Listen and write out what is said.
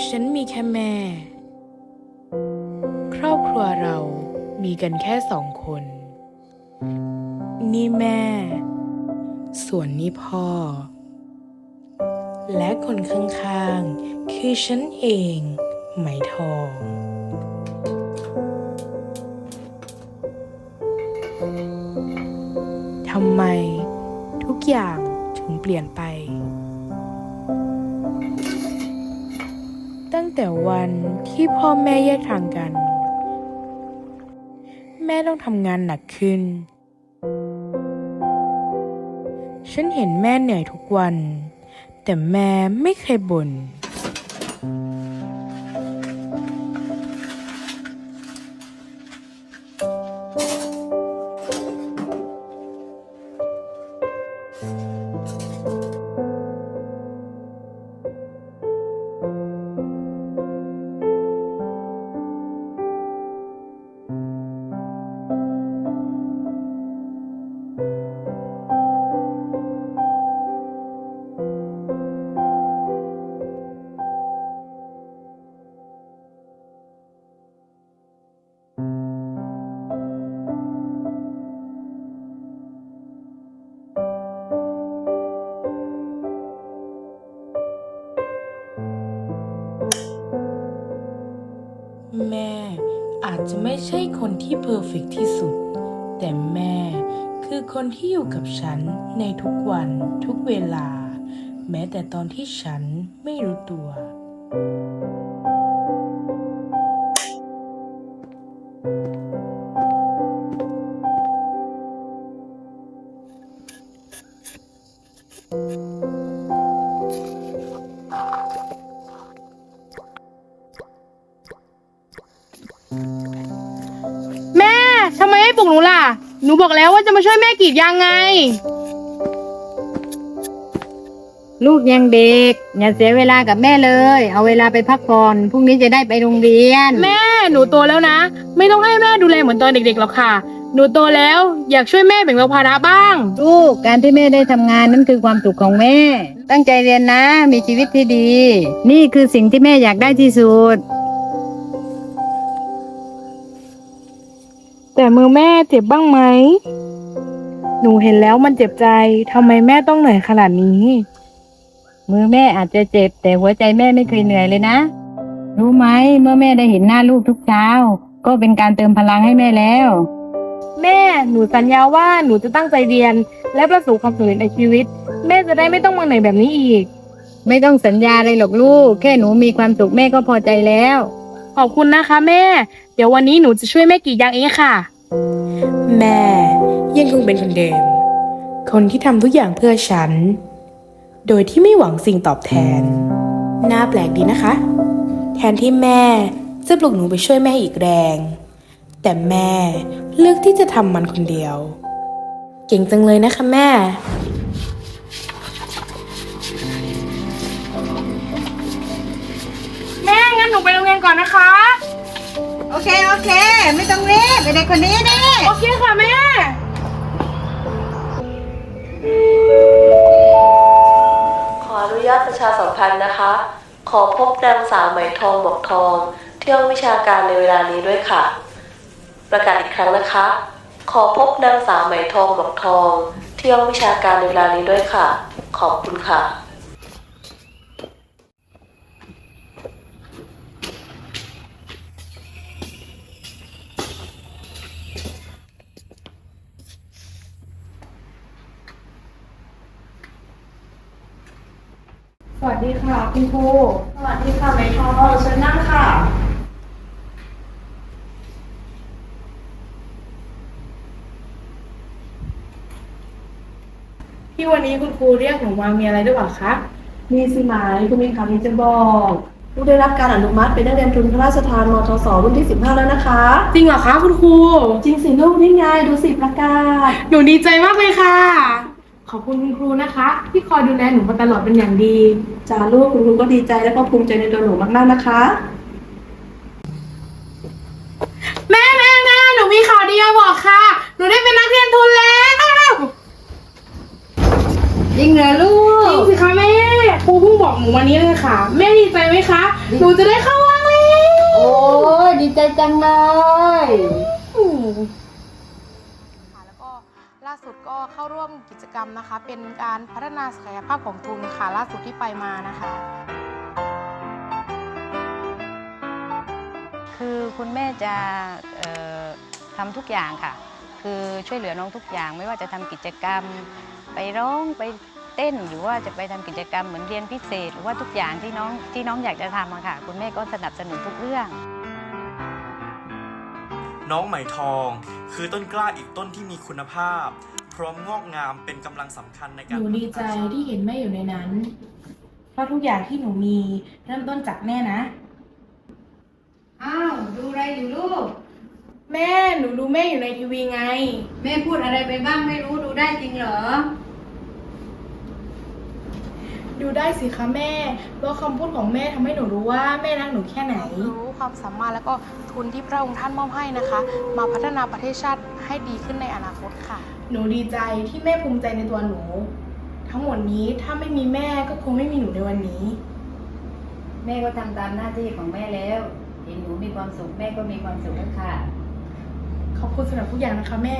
ฉันมีแค่แม่ ครอบครัวเรามีกันแค่สองคน นี่แม่ ส่วนนี่พ่อ และคนข้างๆ คือฉันเอง ไหมทองทำไมทุกอย่างถึงเปลี่ยนไป แต่วันที่พ่อแม่แยกทางกัน แม่ต้องทำงานหนักขึ้น ฉันเห็นแม่เหนื่อยทุกวัน แต่แม่ไม่เคยบ่น จะไม่ใช่คนที่เพอร์เฟกต์ที่สุด แต่แม่คือคนที่อยู่กับฉันในทุกวันทุกเวลา แม้แต่ตอนที่ฉันไม่รู้ตัว หนูบอกแล้วว่าจะมาช่วยแม่กรีดยางไง ลูกยังเด็ก อย่าเสียเวลากับแม่เลย เอาเวลาไปพักผ่อนพรุ่งนี้จะได้ไปโรงเรียน แม่หนูโตแล้วนะ ไม่ต้องให้แม่ดูแลเหมือนตอนเด็กๆหรอกค่ะ หนูโตแล้วอยากช่วยแม่แบ่งเบาภาระบ้าง ลูกการที่แม่ได้ทำงานนั่นคือความสุขของแม่ ตั้งใจเรียนนะ มีชีวิตที่ดี นี่คือสิ่งที่แม่อยากได้ที่สุด แต่มือแม่เจ็บบ้างไหม หนูเห็นแล้วมันเจ็บใจ ทำไมแม่ต้องเหนื่อยขนาดนี้ มือแม่อาจจะเจ็บ แต่หัวใจแม่ไม่เคยเหนื่อยเลยนะ รู้ไหมเมื่อแม่ได้เห็นหน้าลูกทุกเช้า ก็เป็นการเติมพลังให้แม่แล้ว แม่ หนูสัญญาว่าหนูจะตั้งใจเรียน และประสบความสำเร็จในชีวิต แม่จะได้ไม่ต้องมาเหนื่อยแบบนี้อีก ไม่ต้องสัญญาอะไรหรอกลูก แค่หนูมีความสุขแม่ก็พอใจแล้ว ขอบคุณนะคะ แม่ เดี๋ยววันนี้หนูจะช่วยแม่กรีดยางเองค่ะ แม่ยังคงเป็นคนเดิม คนที่ทำทุกอย่างเพื่อฉัน โดยที่ไม่หวังสิ่งตอบแทน น่าแปลกดีนะคะ แทนที่แม่จะปลุกหนูไปช่วยแม่อีกแรง แต่แม่เลือกที่จะทำมันคนเดียว เก่งจังเลยนะคะแม่ แม่งั้นหนูไปโรงเรียนก่อนนะคะโอ เค โอเค ไม่ต้องรีบเด็กคนนี้นี่โอเคค่ะแม่ ขออนุญาตประชาสัมพันธ์นะคะ ขอพบนางสาวไหมทองบอกทองที่ห้องวิชาการในเวลานี้ด้วยค่ะ ประกาศอีกครั้งนะคะ ขอพบนางสาวไหมทองบอกทองที่ห้องวิชาการในเวลานี้ด้วยค่ะ ขอบคุณค่ะ สวัสดีค่ะคุณครูสวัสดีค่ะไหมทองเชิญนั่งค่ะ ที่วันนี้คุณครูเรียกหนูมามีอะไรหรือเปล่าคะมีสิหมายคุณมีข่าวดีจะบอกลูกได้รับการอนุมัติเป็นนักเรียนทุนพระราชทานมทศรุ่นที่ 15 แล้วนะคะ จริงเหรอคะคุณครู จริงสิลูกนี่ไงดูสิประกาศ หนูดีใจมากเลยค่ะ ขอบคุณคุณครูนะคะ ที่คอยดูแลหนูมาตลอดเป็นอย่างดีจาลูกคุณครูก็ดีใจและก็ภูมิใจในตัวหนูมากๆนะคะ แม่แม่แม่หนูมีข่าวดีมาบอกค่ะ หนูได้เป็นนักเรียนทุนแล้วจริงเหรอลูจริงก สิคะแม่ครูเพิ่งบอกหนูวันนี้เลยค่ะ แม่ดีใจไหมคะ หนูจะได้เข้าวังแล้ว โอ้ยดีใจจังเลยค่ะแล้วก็ล่า สุดก็เข้าร่วมกิจกรรมนะคะ เป็นการพัฒนาศักยภาพของทุนค่ะล่าสุดที่ไปมานะคะ คือคุณแม่จะทำทุกอย่างค่ะ คือช่วยเหลือน้องทุกอย่าง ไม่ว่าจะทำกิจกรรม ไปร้องไปเต้นหรือว่าจะไปทำกิจกรรมเหมือนเรียนพิเศษ หรือว่าทุกอย่างที่น้องที่น้องอยากจะทำอะค่ะ คุณแม่ก็สนับสนุนทุกเรื่อง น้องไหมทอง คือต้นกล้าอีกต้นที่มีคุณภาพ พร้อมงอกงามเป็นกำลังสำคัญในหการนูดีใจที่เห็นแม่อยู่ในนั้น เพราะทุกอย่างที่หนูมีเริ่มต้นจากแม่นะ อ้าว ดูอะไรอยู่ลูก แม่หนูดูแม่อยู่ในทีวีไง แม่พูดอะไรไปบ้างไม่รู้ดูได้จริงเหรอ ดูได้สิคะแม่เพราะคำพูดของแม่ทำให้หนูรู้ว่าแม่รักหนูแค่ไหน รู้ความสามารถแล้วก็ทุนที่พระองค์ท่านมอบให้นะคะ มาพัฒนาประเทศชาติให้ดีขึ้นในอนาคตค่ะ หนูดีใจที่แม่ภูมิใจในตัวหนู ทั้งหมดนี้ถ้าไม่มีแม่ก็คงไม่มีหนูในวันนี้ แม่ก็ทำตามหน้าที่ของแม่แล้ว เห็นหนูมีความสุขแม่ก็มีความสุขแล้วค่ะ ขอบคุณสำหรับทุกอย่างนะคะแม่